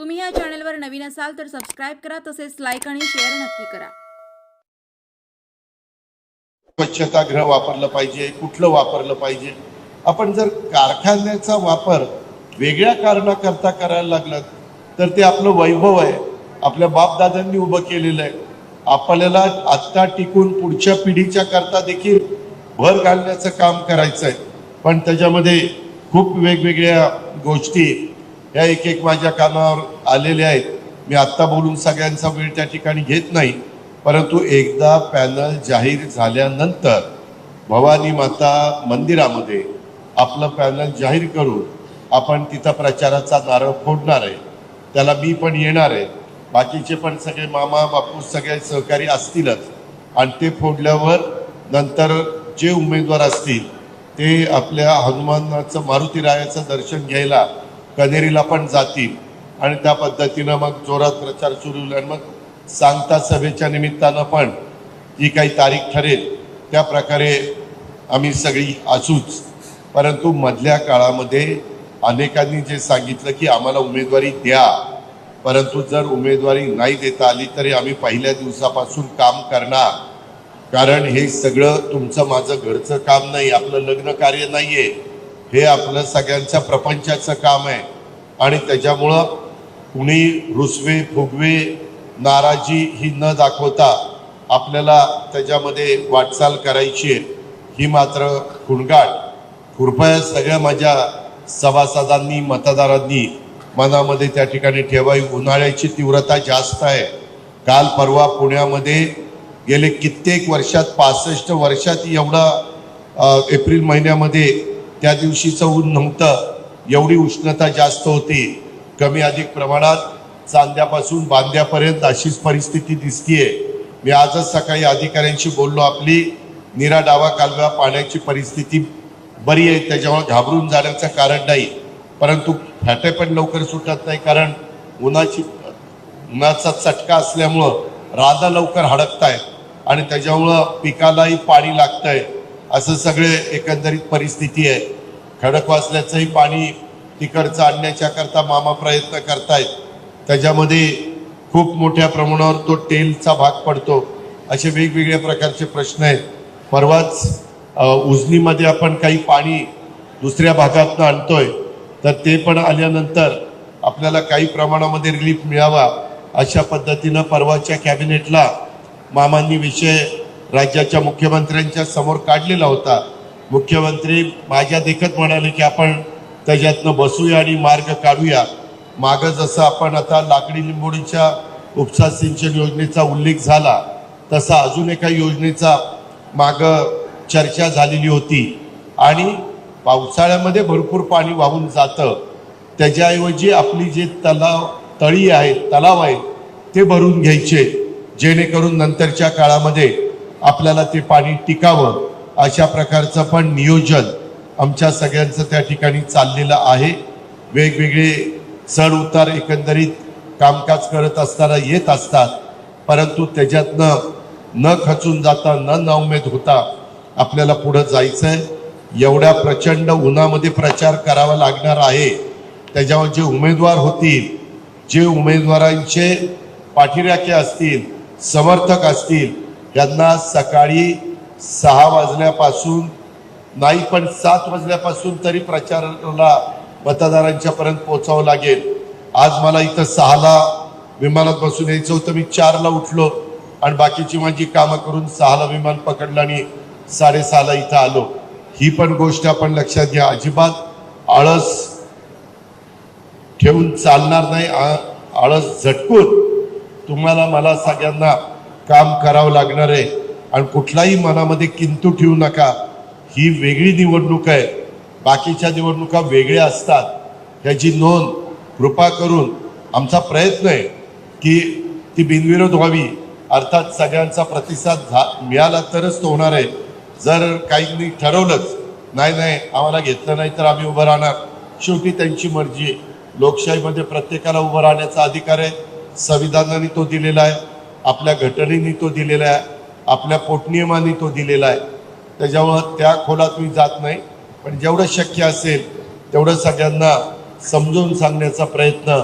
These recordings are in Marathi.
तुम्ही या चॅनलवर नवीन असाल तर सबस्क्राईब करा तसेच लाईक आणि शेअर नक्की करा. स्वच्छतागृह वापरलं पाहिजे कुठलं वापरलं पाहिजे? आपण जर कारखान्याचा वापर वेगळ्या कारणाकरता करायला लागलं तर ते आपलं वैभव आहे. आपल्या बापदादांनी उभं केलेलं आहे. आपल्याला आत्ता टिकून पुढच्या पिढीच्या करता देखील भर घालण्याचं काम करायचं आहे पण त्याच्यामध्ये खूप वेगवेगळ्या गोष्टी या एक एक माझ्या कानावर आलेल्या आहेत. मी आत्ता बोलून सगळ्यांचा वेळ त्या ठिकाणी घेत नाही. परंतु एकदा पॅनल जाहीर झाल्यानंतर भवानी माता मंदिरामध्ये आपलं पॅनल जाहीर करून आपण तिथं प्रचाराचा नारळ फोडणार आहे. त्याला मी पण येणार आहे. बाकीचे पण सगळे मामा बापू सगळे सहकारी असतीलच. आणि ते फोडल्यावर नंतर जे उमेदवार असतील ते आपल्या हनुमानाचं मारुतीरायाचं दर्शन घ्यायला कनेरीला पण जातील. आणि त्या पद्धतीनं मग जोरात प्रचार सुरू होईल आणि मग सांगता सभेच्या निमित्तानं पण जी काही तारीख ठरेल. त्या प्रकारे आम्ही सगळी असूच. परंतु मधल्या काळामध्ये अनेकांनी जे सांगितलं की आम्हाला उमेदवारी द्या. परंतु जर उमेदवारी नाही देता आली तरी आम्ही पहिल्या दिवसापासून काम करणार. कारण हे सगळं तुमचं माझं घरचं काम नाही आपलं लग्न कार्य नाही आहे हे आपलं सगळ्यांच्या प्रपंचाचं काम आहे. आणि त्याच्यामुळं कुणी रुसवे फुगवे नाराजी ही न दाखवता आपल्याला त्याच्यामध्ये वाटचाल करायची आहे. ही मात्र खुणगाट. कृपया सगळ्या माझ्या सभासदांनी मतदारांनी मनामध्ये त्या ठिकाणी ठेवावी. उन्हाळ्याची तीव्रता जास्त आहे. काल परवा पुण्यामध्ये गेले कित्येक वर्षात पासष्ट वर्षात एवढा एप्रिल महिन्यामध्ये त्या दिवशीचं ऊन नव्हतं. एवढी उष्णता जास्त होती. कमी अधिक प्रमाणात चांद्यापासून बांद्यापर्यंत अशीच परिस्थिती दिसतीये. मी आजच सकाळी अधिकाऱ्यांशी बोललो आपली. निरा डावा कालव्या पाण्याची परिस्थिती बरी आहे. त्याच्यामुळे घाबरून जाण्याचं कारण नाही. परंतु फॅटे पण लवकर सुटत नाही कारण उन्हाची उन्हाचा चटका असल्यामुळं राधा लवकर हडकतायत. आणि त्याच्यामुळं पिकालाही पाणी लागतंय. असं सगळे एकंदरीत परिस्थिती आहे. खडकवासल्याचंही पाणी तिकडचं आणण्याच्या करता मामा प्रयत्न करतायत. त्याच्यामध्ये खूप मोठ्या प्रमाणावर तो टेलचा भाग पडतो. असे वेगवेगळ्या प्रकारचे प्रश्न आहेत. परवाच उजनीमध्ये आपण काही पाणी दुसऱ्या भागातनं आणतोय. तर ते पण आल्यानंतर आपल्याला काही प्रमाणामध्ये रिलीफ मिळावा अशा पद्धतीनं परवाच्या कॅबिनेटला मामांनी विषय राज्याच्या मुख्यमंत्र्यांच्या समोर काढलेला होता. मुख्यमंत्री माझ्या देखत म्हणाले की आपण त्याच्यातनं बसूया आणि मार्ग काढूया. मागं जसं आपण आता लाकडी लिंबोडीच्या उपसा सिंचन योजनेचा उल्लेख झाला तसा अजून एका योजनेचा मागं चर्चा झालेली होती. आणि पावसाळ्यामध्ये भरपूर पाणी वाहून जातं. त्याच्याऐवजी आपली जे तलाव तळी आहेत तलाव आहेत ते भरून घ्यायचे. जेणेकरून नंतरच्या काळामध्ये आपल्याला ते पाणी टिकावं अशा प्रकारचं पण नियोजन आमच्या सगळ्यांचं त्या ठिकाणी चाललेलं आहे. वेगवेगळे चढ उतार एकंदरीत कामकाज करत असताना येत असतात परंतु त्याच्यातनं न खचून जाता न नाउमेद होता आपल्याला पुढं जायचं आहे एवढ्या प्रचंड उन्हामध्ये प्रचार करावा लागणार आहे. त्याच्यावर जे उमेदवार होतील जे उमेदवारांचे पाठीराखे असतील समर्थक असतील यांना सकाळी सहा वाजल्यापासून नाही पण सात वाजल्यापासून तरी प्रचाराला मतदारांच्या पर्यंत लागेल. आज मला इथं सहाला विमानात बसून यायचं होतं. मी चारला उठलो आणि बाकीची माझी कामं करून सहाला विमान पकडलं आणि साडेसहाला इथं आलो. ही पण गोष्ट आपण लक्षात घ्या. अजिबात आळस ठेवून चालणार नाही. आ- आळस झटकून. तुम्हाला मला सगळ्यांना काम करावं लागणार आहे. आणि कुठलाही मनामध्ये किंतू ठेवू नका. ही वेगळी निवडणूक आहे. बाकीच्या निवडणुका वेगळ्या असतात. त्याची नोंद कृपा करून आमचा प्रयत्न आहे की ती बिनविरोध व्हावी. अर्थात सगळ्यांचा प्रतिसाद झा मिळाला तरच तो होणार आहे. जर काहींनी ठरवलंच नाही नाही आम्हाला घेतलं नाही तर आम्ही उभं राहणार. शेवटी त्यांची मर्जी लोकशाहीमध्ये प्रत्येकाला उभं राहण्याचा अधिकार आहे. संविधानाने तो दिलेला आहे. आपल्या घटनेने तो दिलेला आहे आपल्या पोटनियमाने तो दिलेला आहे. त्याच्यामुळं त्या खोलात मी जात नाही. पण जेवढं शक्य असेल तेवढं सगळ्यांना समजून सांगण्याचा प्रयत्न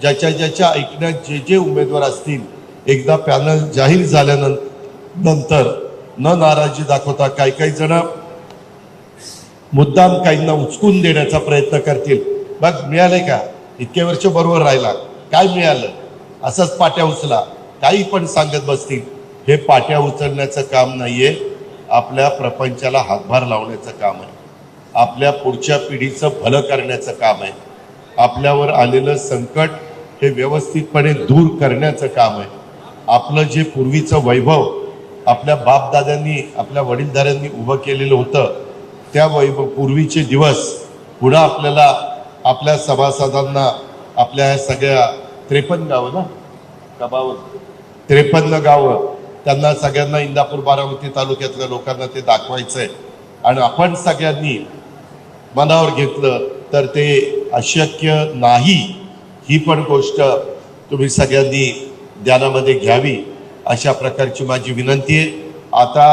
ज्याच्या ज्याच्या ऐकण्यात जे जे उमेदवार असतील एकदा पॅनल जाहीर झाल्यानंतर नंतर न नाराजी दाखवता काही काही जण मुद्दाम काहींना उचकून देण्याचा प्रयत्न करतील. बघ मिळाले का? इतके वर्ष बरोबर राहिला. काय मिळालं? असंच पाट्या उचला. काही पण सांगत बसतील. हे पाट्या उचलण्याचं काम नाहीये. आपल्या प्रपंचाला हातभार लावण्याचं काम आहे. आपल्या पुढच्या पिढीचं भलं करण्याचं काम आहे. आपल्यावर आलेलं संकट हे व्यवस्थितपणे दूर करण्याचं काम आहे. आपलं जे पूर्वीचं वैभव आपल्या बापदाद्यांनी आपल्या वडीलधाऱ्यांनी उभं केलेलं होतं त्या वैभव पूर्वीचे दिवस पुन्हा आपल्याला आपल्या सभासदांना आपल्या ह्या सगळ्या त्रेपन्न गावं ना? दबाव त्रेपन्न गावं त्यांना सगळ्यांना इंदापूर बारामती तालुक्यातल्या लोकांना ते दाखवायचं आहे आणि आपण सगळ्यांनी मनावर घेतलं तर ते अशक्य नाही. ही पण गोष्ट तुम्ही सगळ्यांनी ध्यानामध्ये घ्यावी. अशा प्रकारची माझी विनंती आहे. आता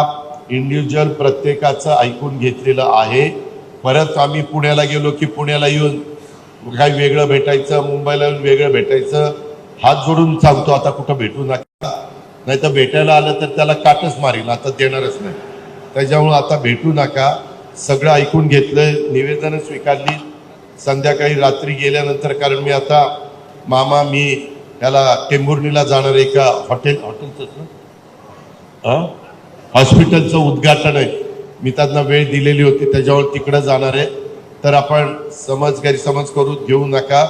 इंडिव्हिज्युअल प्रत्येकाचं ऐकून घेतलेलं आहे. परत आम्ही पुण्याला गेलो की पुण्याला येऊन काही वेगळं भेटायचं मुंबईला येऊन वेगळं भेटायचं. हात जोडून सांगतो आता कुठं भेटू नका. नाही तर भेटायला आलं तर त्याला काटच मारील आता देणारच नाही. त्याच्यामुळं आता भेटू नका. सगळं ऐकून घेतलं निवेदनं स्वीकारली. संध्याकाळी रात्री गेल्यानंतर कारण मी आता मामा मी याला टेंभुर्णीला जाणार आहे का? हॉटेल हॉटेलचंच ना? हॉस्पिटलचं उद्घाटन आहे. मी त्यांना वेळ दिलेली होती त्याच्यावर तिकडं जाणार आहे. तर आपण समज गैरसमज करून घेऊ नका.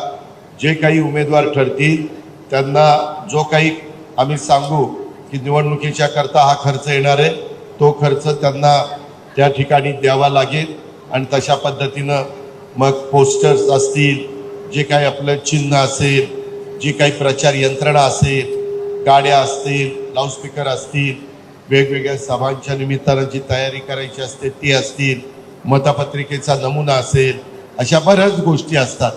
जे काही उमेदवार ठरतील त्यांना जो काही आम्ही सांगू की निवडणुकीच्या करता हा खर्च येणार आहे. तो खर्च त्यांना त्या ठिकाणी द्यावा लागेल आणि तशा पद्धतीनं मग पोस्टर्स असतील जे काही आपलं चिन्ह असेल जी काही प्रचार यंत्रणा असेल गाड्या असतील लाऊडस्पीकर असतील वेगवेगळ्या सभांच्या निमित्तानं जी तयारी करायची असते ती असतील मतपत्रिकेचा नमुना असेल अशा बऱ्याच गोष्टी असतात.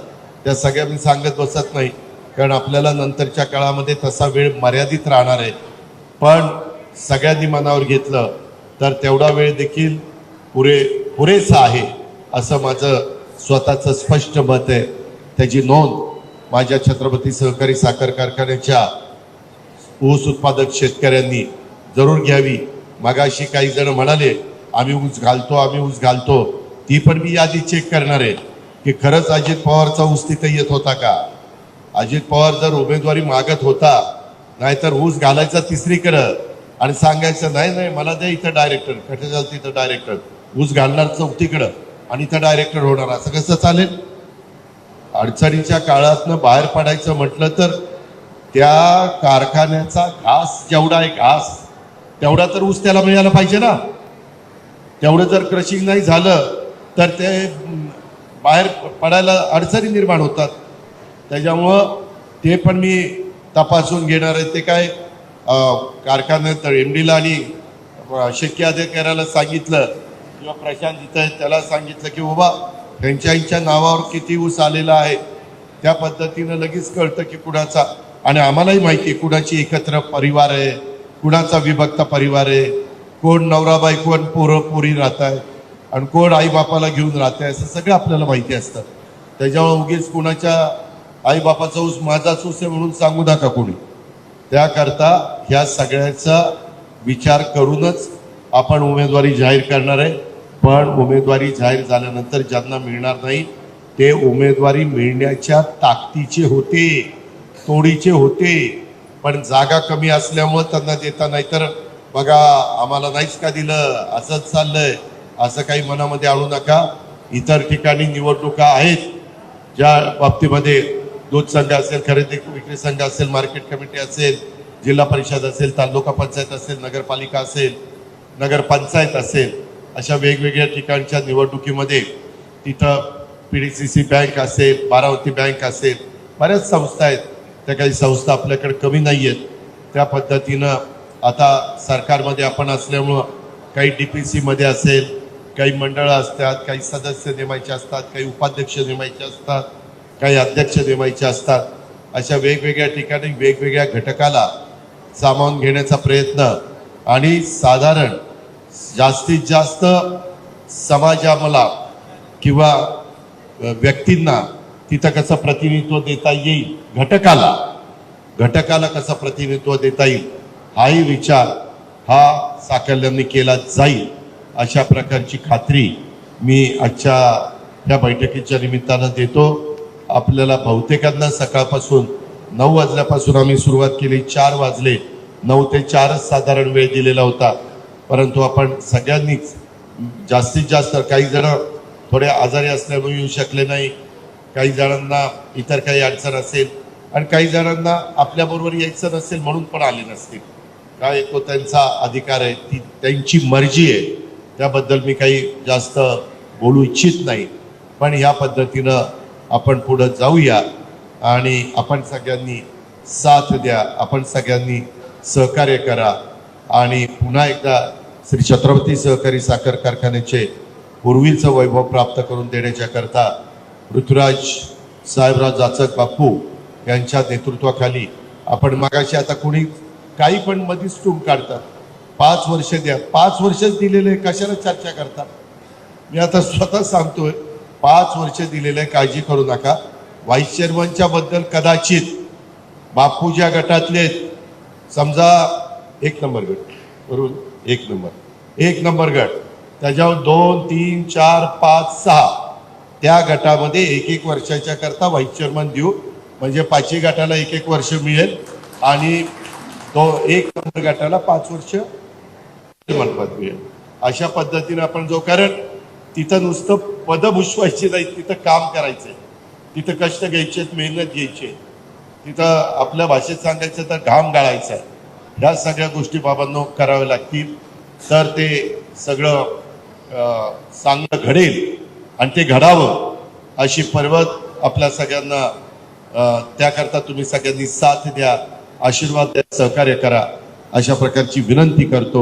त्या सगळ्या मी सांगत बसत नाही. कारण आपल्याला नंतरच्या काळामध्ये तसा वेळ मर्यादित राहणार आहे. पण सगळ्यांनी मनावर घेतलं तर तेवढा वेळ देखील पुरे पुरेसा आहे असं माझं स्वतःचं स्पष्ट मत आहे. त्याची नोंद माझ्या छत्रपती सहकारी साखर कारखान्याच्या ऊस उत्पादक शेतकऱ्यांनी जरूर घ्यावी. मगाशी काही जण म्हणाले आम्ही ऊस घालतो आम्ही ऊस घालतो. ती पण मी यादी चेक करणार आहे की खरंच अजित पवारचा ऊस तिथे येत होता का? अजित पवार जर उमेदवारी मागत होता नाहीतर ऊस घालायचा तिसरीकडं आणि सांगायचं नाही नाही मला द्या इथं डायरेक्टर कठे झालं तिथं डायरेक्टर ऊस घालणार चौथीकडं आणि इथं डायरेक्टर होणार. असं कसं चालेल? अडचणीच्या काळातनं बाहेर पडायचं म्हटलं तर त्या कारखान्याचा घास जेवढा आहे घास तेवढा तर ऊस त्याला मिळायला पाहिजे ना. तेवढं जर क्रशिंग नाही झालं तर ते बाहेर पडायला अडचणी निर्माण होतात. त्याच्यामुळं ते पण मी तपासून घेणार आहे ते काय कारखान्यात एम डीला आणि शक्य अधिकाऱ्याला सांगितलं किंवा प्रशांत इथं आहे, त्याला सांगितलं की बाबा फ्रँचाईजच्या नावावर किती ऊस आलेला आहे. त्या पद्धतीनं लगेच कळतं की कुणाचा आणि आम्हालाही माहिती आहे कुणाची एकत्र परिवार आहे कुणाचा विभक्त परिवार आहे कोण नवरा बायको आणि पोरं पोरी राहत आहे आणि कोण आई बापाला घेऊन राहत आहे असं सगळं आपल्याला माहिती असतं. त्याच्यामुळे उगीच कुणाच्या आई बापाचा ऊस माझाच ऊस आहे म्हणून सांगू नका कोणी. त्याकरता ह्या सगळ्याचा विचार करूनच आपण उमेदवारी जाहीर करणार आहे. पण उमेदवारी जाहीर झाल्यानंतर ज्यांना मिळणार नाही ते उमेदवारी मिळण्याच्या ताकदीचे होते तोडीचे होते. पण जागा कमी असल्यामुळं त्यांना देता नाही तर बघा आम्हाला नाहीच का दिलं? असंच चाललंय. असं काही मनामध्ये आणू नका. इतर ठिकाणी निवडणुका आहेत ज्या बाबतीमध्ये दूध संघ असेल खरेदी विक्री संघ असेल मार्केट कमिटी असेल जिल्हा परिषद असेल तालुका पंचायत असेल नगरपालिका असेल नगरपंचायत असेल अशा वेगवेगळ्या ठिकाणच्या निवडणुकीमध्ये तिथं P D C C bank असेल बारावती बँक असेल बऱ्याच संस्था आहेत. त्या काही संस्था आपल्याकडे कमी नाही आहेत त्या पद्धतीनं आता सरकारमध्ये आपण असल्यामुळं काही डी पी सीमध्ये असेल काही मंडळं असतात काही सदस्य नेमायचे असतात काही उपाध्यक्ष नेमायचे असतात काही अध्यक्ष नेमायचे असतात अशा वेगवेगळ्या ठिकाणी वेगवेगळ्या घटकाला सामावून घेण्याचा प्रयत्न. आणि साधारण जास्तीत जास्त समाजाला किंवा व्यक्तींना तिथं कसं प्रतिनिधित्व देता येईल घटकाला घटकाला कसं प्रतिनिधित्व देता येईल हाही विचार हा साकल्यांनी केला जाईल अशा प्रकारची खात्री मी आजच्या या बैठकीच्या निमित्तानं देतो. आपल्याला बहुतेकांना सकाळपासून नऊ वाजल्यापासून आम्ही सुरुवात केली. चार वाजले. नऊ ते चारच साधारण वेळ दिलेला होता. परंतु आपण सगळ्यांनीच जास्तीत जास्त काही जण थोडे आजारी असल्यामुळे येऊ शकले नाही. काही जणांना इतर काही अडचण असेल आणि काही जणांना आपल्याबरोबर यायचं नसेल म्हणून पण आले नसतील. काय तो त्यांचा अधिकार आहे ती त्यांची मर्जी आहे. त्याबद्दल मी काही जास्त बोलू इच्छित नाही. पण ह्या पद्धतीनं आपण पुढं जाऊया. आणि आपण सगळ्यांनी साथ द्या. आपण सगळ्यांनी सहकार्य करा. आणि पुन्हा एकदा श्री छत्रपती सहकारी साखर कारखान्याचे पूर्वीचं वैभव प्राप्त करून देण्याच्याकरता पृथ्वीराज साहेबराव जाचक बापू यांच्या नेतृत्वाखाली आपण मागाशी आता कोणी काही पण मधीच टूम काढतात. पाच वर्ष द्या. पाच वर्षच दिलेले कशाला चर्चा करतात? मी आता स्वतः सांगतोय पाच वर्ष दिलेले काळजी करू नका. व्हाईस चेअरमनच्या बद्दल कदाचित बापू ज्या गटातले आहेत, समजा एक नंबर गट बरोबर एक नंबर एक नंबर गट त्याच्यावर दोन तीन चार पाच सहा त्या गटामध्ये एक एक वर्षाच्या करता व्हाईस चेअरमन देऊ. म्हणजे पाचही गटाला एक एक वर्ष मिळेल. आणि तो एक नंबर गटाला पाच वर्ष चेअरमनपद मिळेल. अशा पद्धतीने आपण जो कारण तिथं नुसतं पद भुषवायची नाही तिथं काम करायचंय. तिथं कष्ट घ्यायचे मेहनत घ्यायची. तिथं आपल्या भाषेत सांगायचं तर घाम गाळायचा आहे. ह्या सगळ्या गोष्टी बाबांनो कराव्या लागतील. तर ते सगळं चांगलं घडेल आणि ते घडावं अशी पर्वत आपल्या सगळ्यांना त्याकरता तुम्ही सगळ्यांनी साथ द्या आशीर्वाद द्या सहकार्य करा. अशा प्रकारची विनंती करतो.